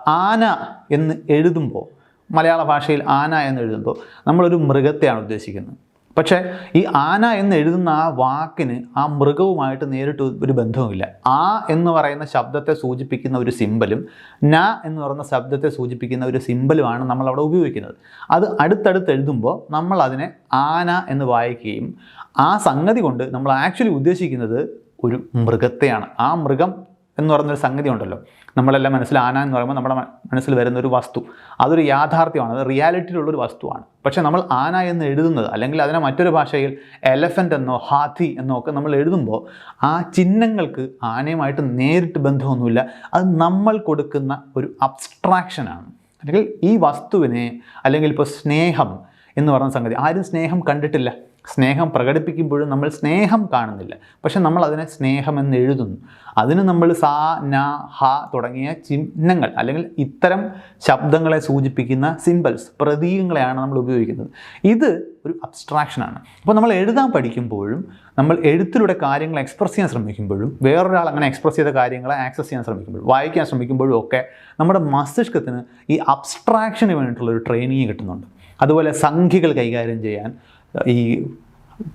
ആന എന്ന് എഴുതുമ്പോൾ മലയാള ഭാഷയിൽ ആന എന്ന് എഴുതുമ്പോൾ നമ്മളൊരു മൃഗത്തെയാണ് ഉദ്ദേശിക്കുന്നത്. പക്ഷേ ഈ ആന എന്ന് എഴുതുന്ന ആ വാക്കിന് ആ മൃഗവുമായിട്ട് നേരിട്ട് ഒരു ബന്ധവുമില്ല. ആ എന്ന് പറയുന്ന ശബ്ദത്തെ സൂചിപ്പിക്കുന്ന ഒരു സിമ്പലും ന എന്ന് പറയുന്ന ശബ്ദത്തെ സൂചിപ്പിക്കുന്ന ഒരു സിമ്പലുമാണ് നമ്മൾ അവിടെ ഉപയോഗിക്കുന്നത്. അത് അടുത്തടുത്ത് എഴുതുമ്പോൾ നമ്മൾ അതിനെ ആന എന്ന് വായിക്കുകയും ആ സംഗതി കൊണ്ട് നമ്മൾ ആക്ച്വലി ഉദ്ദേശിക്കുന്നത് ഒരു മൃഗത്തെയാണ്. ആ മൃഗം എന്ന് പറയുന്നൊരു സംഗതി ഉണ്ടല്ലോ നമ്മളെല്ലാം മനസ്സിൽ ആന എന്ന് പറയുമ്പോൾ നമ്മുടെ മനസ്സിൽ വരുന്ന ഒരു വസ്തു. അതൊരു യാഥാർത്ഥ്യമാണ് അത് റിയാലിറ്റിയിലുള്ളൊരു വസ്തുവാണ്. പക്ഷേ നമ്മൾ ആന എന്ന് എഴുതുന്നത് അല്ലെങ്കിൽ അതിനെ മറ്റൊരു ഭാഷയിൽ എലഫന്റ് എന്നോ ഹാത്തി എന്നോ ഒക്കെ നമ്മൾ എഴുതുമ്പോൾ ആ ചിഹ്നങ്ങൾക്ക് ആനയുമായിട്ട് നേരിട്ട് ബന്ധമൊന്നുമില്ല. അത് നമ്മൾ കൊടുക്കുന്ന ഒരു അബ്സ്ട്രാക്ഷനാണ് അല്ലെങ്കിൽ ഈ വസ്തുവിനെ അല്ലെങ്കിൽ ഇപ്പോൾ സ്നേഹം എന്ന് പറയുന്ന സംഗതി ആരും സ്നേഹം കണ്ടിട്ടില്ല. സ്നേഹം പ്രകടിപ്പിക്കുമ്പോഴും നമ്മൾ സ്നേഹം കാണുന്നില്ല. പക്ഷെ നമ്മൾ അതിനെ സ്നേഹം എന്ന് എഴുതുന്നു. അതിന് നമ്മൾ സാ ന ഹ തുടങ്ങിയ ചിഹ്നങ്ങൾ അല്ലെങ്കിൽ ഇത്തരം ശബ്ദങ്ങളെ സൂചിപ്പിക്കുന്ന സിമ്പിൾസ് പ്രതീകങ്ങളെയാണ് നമ്മൾ ഉപയോഗിക്കുന്നത്. ഇത് ഒരു അബ്സ്ട്രാക്ഷനാണ് അപ്പോൾ നമ്മൾ എഴുതാൻ പഠിക്കുമ്പോഴും നമ്മൾ എഴുത്തിലൂടെ കാര്യങ്ങൾ എക്സ്പ്രസ് ചെയ്യാൻ ശ്രമിക്കുമ്പോഴും വേറൊരാൾ അങ്ങനെ എക്സ്പ്രസ് ചെയ്ത കാര്യങ്ങളെ ആക്സസ് ചെയ്യാൻ ശ്രമിക്കുമ്പോഴും വായിക്കാൻ ശ്രമിക്കുമ്പോഴും ഒക്കെ നമ്മുടെ മസ്തിഷ്കത്തിന് ഈ അബ്സ്ട്രാക്ഷന് വേണ്ടിയിട്ടുള്ള ഒരു ട്രെയിനിങ് കിട്ടുന്നുണ്ട്. അതുപോലെ സംഖ്യകൾ കൈകാര്യം ചെയ്യാൻ ഈ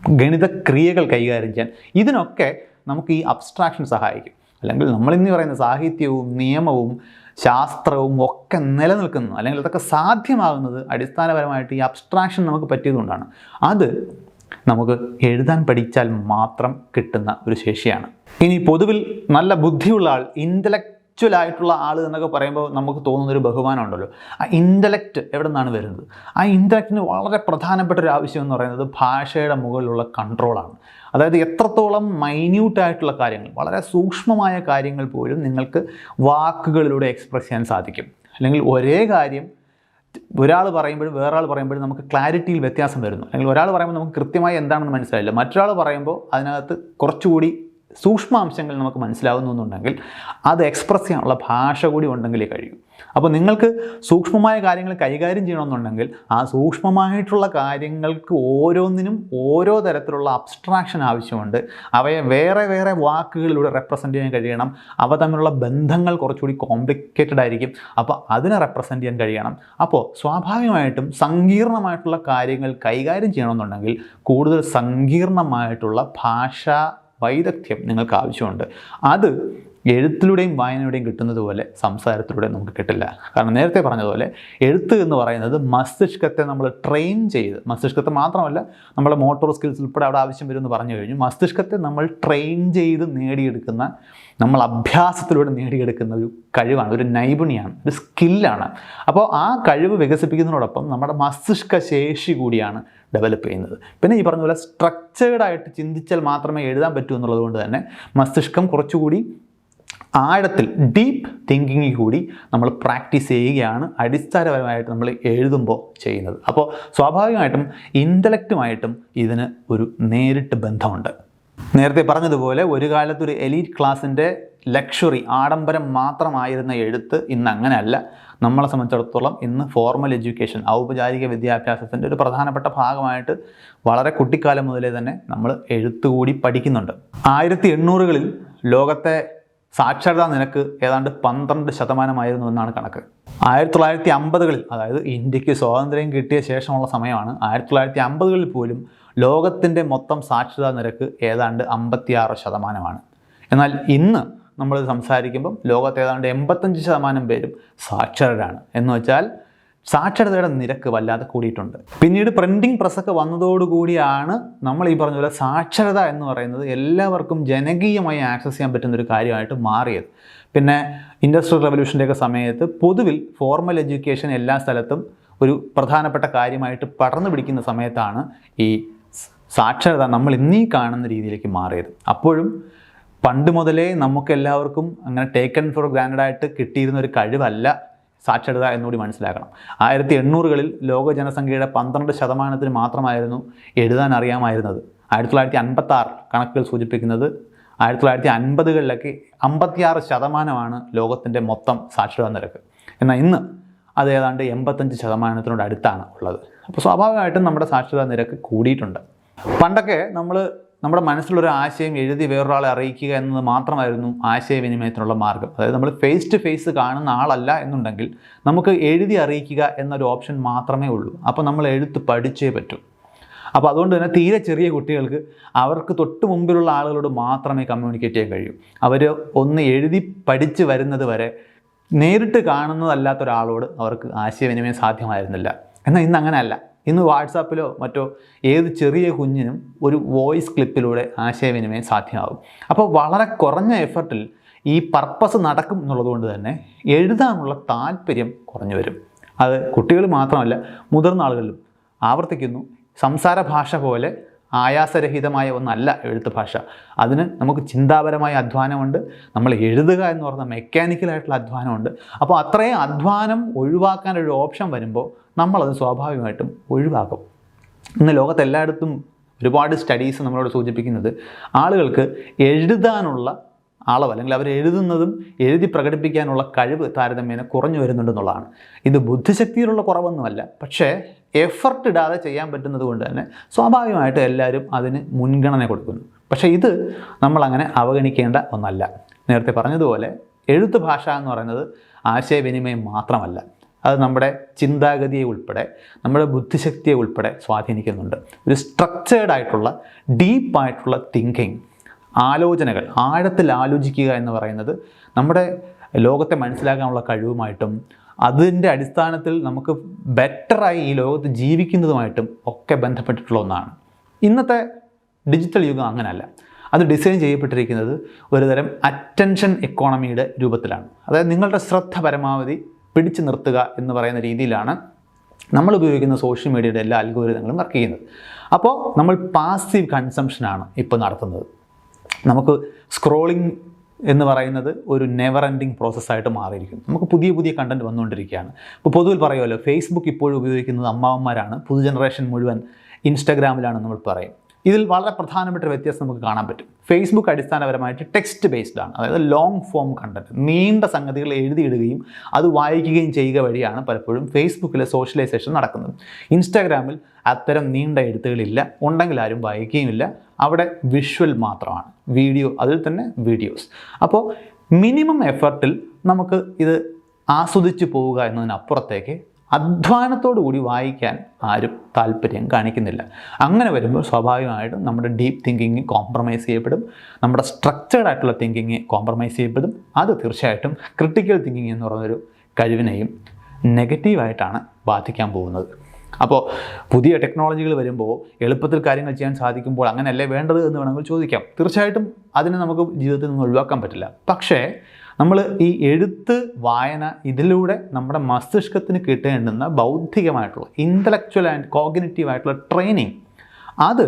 ഗണിത ക്രിയകൾ കൈകാര്യം ചെയ്യാൻ ഇതിനൊക്കെ നമുക്ക് ഈ അബ്സ്ട്രാക്ഷൻ സഹായിക്കും. അല്ലെങ്കിൽ നമ്മളിന്ന് പറയുന്ന സാഹിത്യവും നിയമവും ശാസ്ത്രവും ഒക്കെ നിലനിൽക്കുന്നു. അല്ലെങ്കിൽ അതൊക്കെ സാധ്യമാകുന്നത് അടിസ്ഥാനപരമായിട്ട് ഈ അബ്സ്ട്രാക്ഷൻ നമുക്ക് പറ്റിയതുകൊണ്ടാണ് അത് നമുക്ക് എഴുതാൻ പഠിച്ചാൽ മാത്രം കിട്ടുന്ന ഒരു ശേഷിയാണ്. ഇനി പൊതുവിൽ നല്ല ബുദ്ധിയുള്ള ആൾ ഇന്റലക്ച്വൽ ആയിട്ടുള്ള ആൾ എന്നൊക്കെ പറയുമ്പോൾ നമുക്ക് തോന്നുന്നൊരു ബഹുമാനം ഉണ്ടല്ലോ ആ ഇന്റലക്റ്റ് എവിടെ നിന്നാണ് വരുന്നത്? ആ ഇന്റലക്റ്റിന് വളരെ പ്രധാനപ്പെട്ട ഒരു ആവശ്യം എന്ന് പറയുന്നത് ഭാഷയുടെ മുകളിലുള്ള കൺട്രോളാണ് അതായത് എത്രത്തോളം മൈന്യൂട്ടായിട്ടുള്ള കാര്യങ്ങൾ വളരെ സൂക്ഷ്മമായ കാര്യങ്ങൾ പോലും നിങ്ങൾക്ക് വാക്കുകളിലൂടെ എക്സ്പ്രസ് ചെയ്യാൻ സാധിക്കും. അല്ലെങ്കിൽ ഒരേ കാര്യം ഒരാൾ പറയുമ്പോഴും വേറൊരാൾ പറയുമ്പോഴും നമുക്ക് ക്ലാരിറ്റിയിൽ വ്യത്യാസം വരുന്നു. അല്ലെങ്കിൽ ഒരാൾ പറയുമ്പോൾ നമുക്ക് കൃത്യമായി എന്താണെന്ന് മനസ്സിലായില്ല. മറ്റൊരാൾ പറയുമ്പോൾ അതിനകത്ത് കുറച്ചുകൂടി സൂക്ഷ്മാംശങ്ങൾ നമുക്ക് മനസ്സിലാവുന്നു എന്നുണ്ടെങ്കിൽ അത് എക്സ്പ്രസ് ചെയ്യാനുള്ള ഭാഷ കൂടി ഉണ്ടെങ്കിലേ കഴിയൂ. അപ്പോൾ നിങ്ങൾക്ക് സൂക്ഷ്മമായ കാര്യങ്ങൾ കൈകാര്യം ചെയ്യണമെന്നുണ്ടെങ്കിൽ ആ സൂക്ഷ്മമായിട്ടുള്ള കാര്യങ്ങൾക്ക് ഓരോന്നിനും ഓരോ തരത്തിലുള്ള അബ്സ്ട്രാക്ഷൻ ആവശ്യമുണ്ട്. അവയെ വേറെ വേറെ വാക്കുകളിലൂടെ റെപ്രസെന്റ് ചെയ്യാൻ കഴിയണം. അവ തമ്മിലുള്ള ബന്ധങ്ങൾ കുറച്ചുകൂടി കോംപ്ലിക്കേറ്റഡ് ആയിരിക്കും. അപ്പോൾ അതിനെ റെപ്രസെന്റ് ചെയ്യാൻ കഴിയണം. അപ്പോൾ സ്വാഭാവികമായിട്ടും സങ്കീർണമായിട്ടുള്ള കാര്യങ്ങൾ കൈകാര്യം ചെയ്യണമെന്നുണ്ടെങ്കിൽ കൂടുതൽ സങ്കീർണമായിട്ടുള്ള ഭാഷാ വൈദഗ്ധ്യം നിങ്ങൾക്ക് ആവശ്യമുണ്ട് അത് എഴുത്തിലൂടെയും വായനയുടെയും കിട്ടുന്നത് പോലെ സംസാരത്തിലൂടെ നമുക്ക് കിട്ടില്ല. കാരണം നേരത്തെ പറഞ്ഞതുപോലെ എഴുത്ത് എന്ന് പറയുന്നത് മസ്തിഷ്കത്തെ നമ്മൾ ട്രെയിൻ ചെയ്ത് മസ്തിഷ്കത്തെ മാത്രമല്ല നമ്മുടെ മോട്ടോർ സ്കിൽസ് ഉൾപ്പെടെ അവിടെ ആവശ്യം വരുമെന്ന് പറഞ്ഞു കഴിഞ്ഞു. മസ്തിഷ്കത്തെ നമ്മൾ ട്രെയിൻ ചെയ്ത് നേടിയെടുക്കുന്ന നമ്മൾ അഭ്യാസത്തിലൂടെ നേടിയെടുക്കുന്ന ഒരു കഴിവാണ് ഒരു നൈപുണിയാണ് ഒരു സ്കില്ലാണ് അപ്പോൾ ആ കഴിവ് വികസിപ്പിക്കുന്നതിനോടൊപ്പം നമ്മുടെ മസ്തിഷ്ക ശേഷി കൂടിയാണ് ഡെവലപ്പ് ചെയ്യുന്നത്. പിന്നെ ഈ പറഞ്ഞ പോലെ സ്ട്രക്ചേർഡായിട്ട് ചിന്തിച്ചാൽ മാത്രമേ എഴുതാൻ പറ്റൂ എന്നുള്ളത് കൊണ്ട് തന്നെ മസ്തിഷ്കം കുറച്ചുകൂടി ആഴത്തിൽ ഡീപ്പ് തിങ്കിങ്ങിൽ കൂടി നമ്മൾ പ്രാക്ടീസ് ചെയ്യുകയാണ്. അടിസ്ഥാനപരമായിട്ട് നമ്മൾ എഴുതുമ്പോൾ ചെയ്യുന്നത്. അപ്പോൾ സ്വാഭാവികമായിട്ടും ഇന്റലക്റ്റുമായിട്ടും ഇതിന് ഒരു നേരിട്ട് ബന്ധമുണ്ട്. നേരത്തെ പറഞ്ഞതുപോലെ ഒരു കാലത്ത് ഒരു എലീറ്റ് ക്ലാസ്സിന്റെ ലക്ഷറി ആഡംബരം മാത്രമായിരുന്ന എഴുത്ത് ഇന്ന് അങ്ങനെയല്ല. നമ്മളെ സംബന്ധിച്ചിടത്തോളം ഇന്ന് ഫോർമൽ എഡ്യൂക്കേഷൻ ഔപചാരിക വിദ്യാഭ്യാസത്തിന്റെ ഒരു പ്രധാനപ്പെട്ട ഭാഗമായിട്ട് വളരെ കുട്ടിക്കാലം മുതലേ തന്നെ നമ്മൾ എഴുത്തുകൂടി പഠിക്കുന്നുണ്ട്. ആയിരത്തി എണ്ണൂറുകളിൽ ലോകത്തെ സാക്ഷരതാ നിരക്ക് ഏതാണ്ട് പന്ത്രണ്ട് ശതമാനമായിരുന്നു എന്നാണ് കണക്ക്. ആയിരത്തി തൊള്ളായിരത്തി അമ്പതുകളിൽ അതായത് ഇന്ത്യയ്ക്ക് സ്വാതന്ത്ര്യം കിട്ടിയ ശേഷമുള്ള സമയമാണ് ആയിരത്തി തൊള്ളായിരത്തി അമ്പതുകളിൽ പോലും ലോകത്തിന്റെ മൊത്തം സാക്ഷരതാ നിരക്ക് ഏതാണ്ട് അമ്പത്തിയാറ് ശതമാനമാണ്. എന്നാൽ ഇന്ന് നമ്മൾ സംസാരിക്കുമ്പം ലോകത്ത് ഏതാണ്ട് എൺപത്തഞ്ച് ശതമാനം പേരും സാക്ഷരരാണ്. എന്ന് വെച്ചാൽ സാക്ഷരതയുടെ നിരക്ക് വല്ലാതെ കൂടിയിട്ടുണ്ട്. പിന്നീട് പ്രിന്റിംഗ് പ്രസ്സൊക്കെ വന്നതോടുകൂടിയാണ് നമ്മൾ ഈ പറഞ്ഞ പോലെ സാക്ഷരത എന്ന് പറയുന്നത് എല്ലാവർക്കും ജനകീയമായി ആക്സസ് ചെയ്യാൻ പറ്റുന്ന ഒരു കാര്യമായിട്ട് മാറിയത്. പിന്നെ ഇൻഡസ്ട്രിയൽ റവല്യൂഷന്റെയൊക്കെ സമയത്ത് പൊതുവിൽ ഫോർമൽ എഡ്യൂക്കേഷൻ എല്ലാ സ്ഥലത്തും ഒരു പ്രധാനപ്പെട്ട കാര്യമായിട്ട് പടർന്നു പിടിക്കുന്ന സമയത്താണ് ഈ സാക്ഷരത നമ്മൾ ഇന്നീ കാണുന്ന രീതിയിലേക്ക് മാറിയത്. അപ്പോഴും പണ്ട് മുതലേ നമുക്കെല്ലാവർക്കും അങ്ങനെ ടേക്കൺ ഫോർ ഗ്രാൻഡായിട്ട് കിട്ടിയിരുന്ന ഒരു കഴിവല്ല സാക്ഷരത എന്നുകൂടി മനസ്സിലാക്കണം. ആയിരത്തി എണ്ണൂറുകളിൽ ലോക ജനസംഖ്യയുടെ പന്ത്രണ്ട് ശതമാനത്തിന് മാത്രമായിരുന്നു എഴുതാൻ അറിയാമായിരുന്നത്. ആയിരത്തി തൊള്ളായിരത്തി അൻപത്താറ് കണക്കുകൾ സൂചിപ്പിക്കുന്നത് ആയിരത്തി തൊള്ളായിരത്തി അൻപതുകളിലൊക്കെ അമ്പത്തിയാറ് ശതമാനമാണ് ലോകത്തിന്റെ മൊത്തം സാക്ഷരതാ നിരക്ക്. എന്നാൽ ഇന്ന് അത് ഏതാണ്ട് എൺപത്തഞ്ച് ശതമാനത്തിനോട് അടുത്താണ് ഉള്ളത്. അപ്പോൾ സ്വാഭാവികമായിട്ടും നമ്മുടെ സാക്ഷരതാ നിരക്ക് കൂടിയിട്ടുണ്ട്. പണ്ടൊക്കെ നമ്മൾ നമ്മുടെ മനസ്സിലൊരു ആശയം എഴുതി വേറൊരാളെ അറിയിക്കുക എന്നത് മാത്രമായിരുന്നു ആശയവിനിമയത്തിനുള്ള മാർഗം. അതായത് നമ്മൾ ഫേസ് ടു ഫേസ് കാണുന്ന ആളല്ല എന്നുണ്ടെങ്കിൽ നമുക്ക് എഴുതി അറിയിക്കുക എന്നൊരു ഓപ്ഷൻ മാത്രമേ ഉള്ളൂ. അപ്പോൾ നമ്മൾ എഴുത്ത് പഠിച്ചേ പറ്റൂ. അപ്പോൾ അതുകൊണ്ട് തന്നെ തീരെ ചെറിയ കുട്ടികൾക്ക് അവർക്ക് തൊട്ട് മുമ്പിലുള്ള ആളുകളോട് മാത്രമേ കമ്മ്യൂണിക്കേറ്റ് ചെയ്യാൻ കഴിയൂ. അവർ ഒന്ന് എഴുതി പഠിച്ച് വരുന്നത് വരെ നേരിട്ട് കാണുന്നതല്ലാത്ത ഒരാളോട് അവർക്ക് ആശയവിനിമയം സാധ്യമായിരുന്നില്ല. എന്നാൽ ഇന്ന് അങ്ങനെയല്ല. ഇന്ന് വാട്സാപ്പിലോ മറ്റോ ഏത് ചെറിയ കുഞ്ഞിനും ഒരു വോയിസ് ക്ലിപ്പിലൂടെ ആശയവിനിമയം സാധ്യമാകും. അപ്പോൾ വളരെ കുറഞ്ഞ എഫർട്ടിൽ ഈ പർപ്പസ് നടക്കും എന്നുള്ളതുകൊണ്ട് തന്നെ എഴുതാനുള്ള താല്പര്യം കുറഞ്ഞു വരും. അത് കുട്ടികൾ മാത്രമല്ല മുതിർന്ന ആളുകളിലും ആവർത്തിക്കുന്നു. സംസാര ഭാഷ പോലെ ആയാസരഹിതമായ ഒന്നല്ല എഴുത്ത് ഭാഷ. അതിന് നമുക്ക് ചിന്താപരമായ അധ്വാനമുണ്ട്. നമ്മൾ എഴുതുക എന്ന് പറഞ്ഞ മെക്കാനിക്കലായിട്ടുള്ള അധ്വാനമുണ്ട്. അപ്പോൾ അത്രയും അധ്വാനം ഒഴിവാക്കാൻ ഒരു ഓപ്ഷൻ വരുമ്പോൾ നമ്മളത് സ്വാഭാവികമായിട്ടും ഒഴിവാക്കും. ഇന്ന് ലോകത്തെല്ലായിടത്തും ഒരുപാട് സ്റ്റഡീസ് നമ്മളോട് സൂചിപ്പിക്കുന്നത് ആളുകൾക്ക് എഴുതാനുള്ള അളവ് അല്ലെങ്കിൽ അവർ എഴുതുന്നതും എഴുതി പ്രകടിപ്പിക്കാനുള്ള കഴിവ് താരതമ്യേന കുറഞ്ഞു വരുന്നുണ്ടെന്നുള്ളതാണ് ഇത് ബുദ്ധിശക്തിയിലുള്ള കുറവൊന്നുമല്ല. പക്ഷേ എഫർട്ട് ഇടാതെ ചെയ്യാൻ പറ്റുന്നത് കൊണ്ട് തന്നെ സ്വാഭാവികമായിട്ട് എല്ലാവരും അതിന് മുൻഗണന കൊടുക്കുന്നു. പക്ഷേ ഇത് നമ്മളങ്ങനെ അവഗണിക്കേണ്ട ഒന്നല്ല. നേരത്തെ പറഞ്ഞതുപോലെ എഴുത്ത് ഭാഷ എന്ന് പറയുന്നത് ആശയവിനിമയം മാത്രമല്ല. അത് നമ്മുടെ ചിന്താഗതിയെ ഉൾപ്പെടെ നമ്മുടെ ബുദ്ധിശക്തിയെ ഉൾപ്പെടെ സ്വാധീനിക്കുന്നുണ്ട്. ഒരു സ്ട്രക്ചേർഡ് ആയിട്ടുള്ള ഡീപ്പായിട്ടുള്ള തിങ്കിങ് ആലോചനകൾ ആഴത്തിൽ ആലോചിക്കുക എന്ന് പറയുന്നത് നമ്മുടെ ലോകത്തെ മനസ്സിലാക്കാനുള്ള കഴിവുമായിട്ടും അതിന്റെ അടിസ്ഥാനത്തിൽ നമുക്ക് ബെറ്ററായി ഈ ലോകത്ത് ജീവിക്കുന്നതുമായിട്ടും ഒക്കെ ബന്ധപ്പെട്ടിട്ടുള്ള ഒന്നാണ്. ഇന്നത്തെ ഡിജിറ്റൽ യുഗം അങ്ങനെയല്ല അത് ഡിസൈൻ ചെയ്യപ്പെട്ടിരിക്കുന്നത് ഒരുതരം അറ്റൻഷൻ എക്കോണമിയുടെ രൂപത്തിലാണ്. അതായത് നിങ്ങളുടെ ശ്രദ്ധ പരമാവധി പിടിച്ചു നിർത്തുക എന്ന് പറയുന്ന രീതിയിലാണ് നമ്മൾ ഉപയോഗിക്കുന്ന സോഷ്യൽ മീഡിയയുടെ എല്ലാ അൽഗോരിതങ്ങളും വർക്ക് ചെയ്യുന്നത്. അപ്പോൾ നമ്മൾ പാസീവ് കൺസംഷനാണ് ഇപ്പോൾ നടത്തുന്നത്. നമുക്ക് സ്ക്രോളിംഗ് എന്ന് പറയുന്നത് ഒരു നെവർ എൻഡിങ് പ്രോസസ്സായിട്ട് മാറിയിരിക്കും നമുക്ക് പുതിയ പുതിയ കണ്ടന്റ് വന്നുകൊണ്ടിരിക്കുകയാണ്. ഇപ്പോൾ പൊതുവിൽ പറയുമല്ലോ ഫേസ്ബുക്ക് ഇപ്പോഴും ഉപയോഗിക്കുന്നത് അമ്മാവന്മാരാണ്. പുതു ജനറേഷൻ മുഴുവൻ ഇൻസ്റ്റാഗ്രാമിലാണ് നമ്മൾ പറയും. ഇതിൽ വളരെ പ്രധാനപ്പെട്ട വ്യത്യാസം നമുക്ക് കാണാൻ പറ്റും. ഫേസ്ബുക്ക് അടിസ്ഥാനപരമായിട്ട് ടെക്സ്റ്റ് ബേസ്ഡ് ആണ്. അതായത് ലോങ് ഫോം കണ്ടന്റ് നീണ്ട സംഗതികൾ എഴുതിയിടുകയും അത് വായിക്കുകയും ചെയ്യുക വഴിയാണ് പലപ്പോഴും ഫേസ്ബുക്കിലെ സോഷ്യലൈസേഷൻ നടക്കുന്നത്. ഇൻസ്റ്റാഗ്രാമിൽ അത്തരം നീണ്ട എഴുത്തുകളില്ല. ഉണ്ടെങ്കിൽ ആരും വായിക്കുകയുമില്ല. അവിടെ വിഷ്വൽ മാത്രമാണ്. വീഡിയോ അതിൽ തന്നെ വീഡിയോസ് അപ്പോൾ മിനിമം എഫർട്ടിൽ നമുക്ക് ഇത് ആസ്വദിച്ച് പോവുക എന്നതിനപ്പുറത്തേക്ക് അധ്വാനത്തോടു കൂടി വായിക്കാൻ ആരും താല്പര്യം കാണിക്കുന്നില്ല. അങ്ങനെ വരുമ്പോൾ സ്വാഭാവികമായിട്ടും നമ്മുടെ ഡീപ്പ് തിങ്കിങ് കോംപ്രമൈസ് ചെയ്യപ്പെടും. നമ്മുടെ സ്ട്രക്ചേർഡ് ആയിട്ടുള്ള തിങ്കിങ് കോംപ്രമൈസ് ചെയ്യപ്പെടും. അത് തീർച്ചയായിട്ടും ക്രിട്ടിക്കൽ തിങ്കിങ് എന്ന് പറയുന്നൊരു കഴിവിനെയും നെഗറ്റീവായിട്ടാണ് ബാധിക്കാൻ പോകുന്നത്. അപ്പോൾ പുതിയ ടെക്നോളജികൾ വരുമ്പോൾ എളുപ്പത്തിൽ കാര്യങ്ങൾ ചെയ്യാൻ സാധിക്കുമ്പോൾ അങ്ങനെയല്ലേ വേണ്ടത് എന്ന് വേണമെങ്കിൽ ചോദിക്കാം. തീർച്ചയായിട്ടും അതിനെ നമുക്ക് ജീവിതത്തിൽ നിന്ന് ഒഴിവാക്കാൻ പറ്റില്ല. പക്ഷേ നമ്മൾ ഈ എഴുത്ത് വായന ഇതിലൂടെ നമ്മുടെ മസ്തിഷ്കത്തിന് കിട്ടേണ്ടുന്ന ബൗദ്ധികമായിട്ടുള്ള ഇന്റലക്ച്വൽ ആൻഡ് കോഗിനേറ്റീവ് ആയിട്ടുള്ള ട്രെയിനിങ് അത്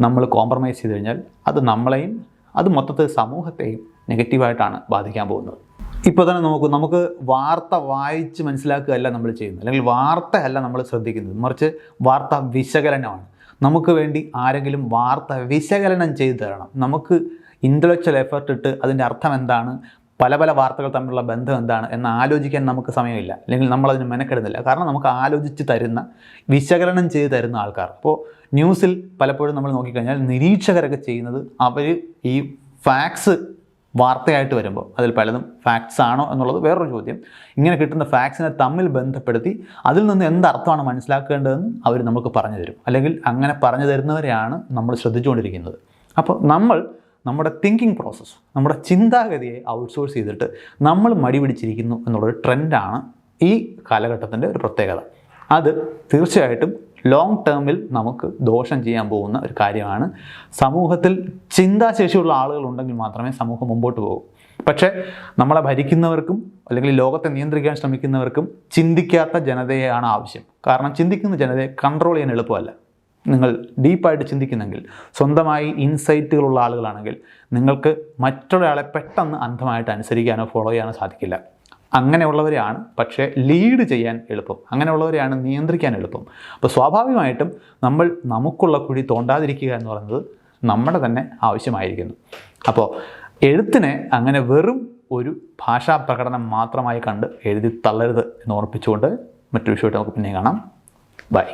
നമ്മൾ കോംപ്രമൈസ് ചെയ്ത് കഴിഞ്ഞാൽ അത് നമ്മളെയും അത് മൊത്തത്തിൽ സമൂഹത്തെയും നെഗറ്റീവായിട്ടാണ് ബാധിക്കാൻ പോകുന്നത്. ഇപ്പോൾ തന്നെ നോക്കൂ നമുക്ക് വാർത്ത വായിച്ച് മനസ്സിലാക്കുകയല്ല നമ്മൾ ചെയ്യുന്നത്. അല്ലെങ്കിൽ വാർത്തയല്ല നമ്മൾ ശ്രദ്ധിക്കുന്നത്. മറിച്ച് വാർത്ത വിശകലനമാണ്. നമുക്ക് വേണ്ടി ആരെങ്കിലും വാർത്ത വിശകലനം ചെയ്തു തരണം. നമുക്ക് ഇന്റലക്ച്വൽ എഫർട്ട് ഇട്ട് അതിന്റെ അർത്ഥം എന്താണ്? പല പല വാർത്തകൾ തമ്മിലുള്ള ബന്ധം എന്താണ് എന്ന് ആലോചിക്കാൻ നമുക്ക് സമയമില്ല. അല്ലെങ്കിൽ നമ്മളതിന് മെനക്കെടുന്നില്ല. കാരണം നമുക്ക് ആലോചിച്ച് തരുന്ന വിശകലനം ചെയ്ത് തരുന്ന ആൾക്കാർ. അപ്പോൾ ന്യൂസിൽ പലപ്പോഴും നമ്മൾ നോക്കിക്കഴിഞ്ഞാൽ നിരീക്ഷകരൊക്കെ ചെയ്യുന്നത് അവർ ഈ ഫാക്സ് വാർത്തയായിട്ട് വരുമ്പോൾ അതിൽ പലതും ഫാക്ട്സ് ആണോ എന്നുള്ളത് വേറൊരു ചോദ്യം. ഇങ്ങനെ കിട്ടുന്ന ഫാക്ട്സിനെ തമ്മിൽ ബന്ധപ്പെടുത്തി അതിൽ നിന്ന് എന്തർത്ഥമാണ് മനസ്സിലാക്കേണ്ടതെന്ന് അവർ നമുക്ക് പറഞ്ഞു തരും. അല്ലെങ്കിൽ അങ്ങനെ പറഞ്ഞു തരുന്നവരെയാണ് നമ്മൾ ശ്രദ്ധിച്ചുകൊണ്ടിരിക്കുന്നത്. അപ്പോൾ നമ്മൾ നമ്മുടെ തിങ്കിങ് പ്രോസസ്സ് നമ്മുടെ ചിന്താഗതിയെ ഔട്ട്സോഴ്സ് ചെയ്തിട്ട് നമ്മൾ മടി പിടിച്ചിരിക്കുന്നു എന്നുള്ളൊരു ട്രെൻഡാണ് ഈ കാലഘട്ടത്തിന്റെ ഒരു പ്രത്യേകത. അത് തീർച്ചയായിട്ടും ലോങ് ടേമിൽ നമുക്ക് ദോഷം ചെയ്യാൻ പോകുന്ന ഒരു കാര്യമാണ്. സമൂഹത്തിൽ ചിന്താശേഷിയുള്ള ആളുകൾ ഉണ്ടെങ്കിൽ മാത്രമേ സമൂഹം മുമ്പോട്ട് പോകൂ. പക്ഷേ നമ്മളെ ഭരിക്കുന്നവർക്കും അല്ലെങ്കിൽ ലോകത്തെ നിയന്ത്രിക്കാൻ ശ്രമിക്കുന്നവർക്കും ചിന്തിക്കാത്ത ജനതയെയാണ് ആവശ്യം. കാരണം ചിന്തിക്കുന്ന ജനതയെ കൺട്രോൾ ചെയ്യാൻ എളുപ്പമല്ല. നിങ്ങൾ ഡീപ്പായിട്ട് ചിന്തിക്കുന്നെങ്കിൽ സ്വന്തമായി ഇൻസൈറ്റുകളുള്ള ആളുകളാണെങ്കിൽ നിങ്ങൾക്ക് മറ്റൊരാളെ പെട്ടെന്ന് അന്ധമായിട്ട് അനുസരിക്കാനോ ഫോളോ ചെയ്യാനോ സാധിക്കില്ല. അങ്ങനെയുള്ളവരെയാണ് പക്ഷേ ലീഡ് ചെയ്യാൻ എളുപ്പം. അങ്ങനെയുള്ളവരെയാണ് നിയന്ത്രിക്കാൻ എളുപ്പം. അപ്പോൾ സ്വാഭാവികമായിട്ടും നമ്മൾ നമുക്കുള്ള കുഴി തോണ്ടാതിരിക്കുക എന്ന് പറയുന്നത് നമ്മുടെ തന്നെ ആവശ്യമായിരിക്കുന്നു. അപ്പോൾ എഴുത്തിനെ അങ്ങനെ വെറും ഒരു ഭാഷാ പ്രകടനം മാത്രമായി കണ്ട് എഴുതി തള്ളരുത് എന്ന് ഓർപ്പിച്ചുകൊണ്ട് മറ്റൊരു വിഷയമായിട്ട് നമുക്ക് പിന്നെ കാണാം. ബൈ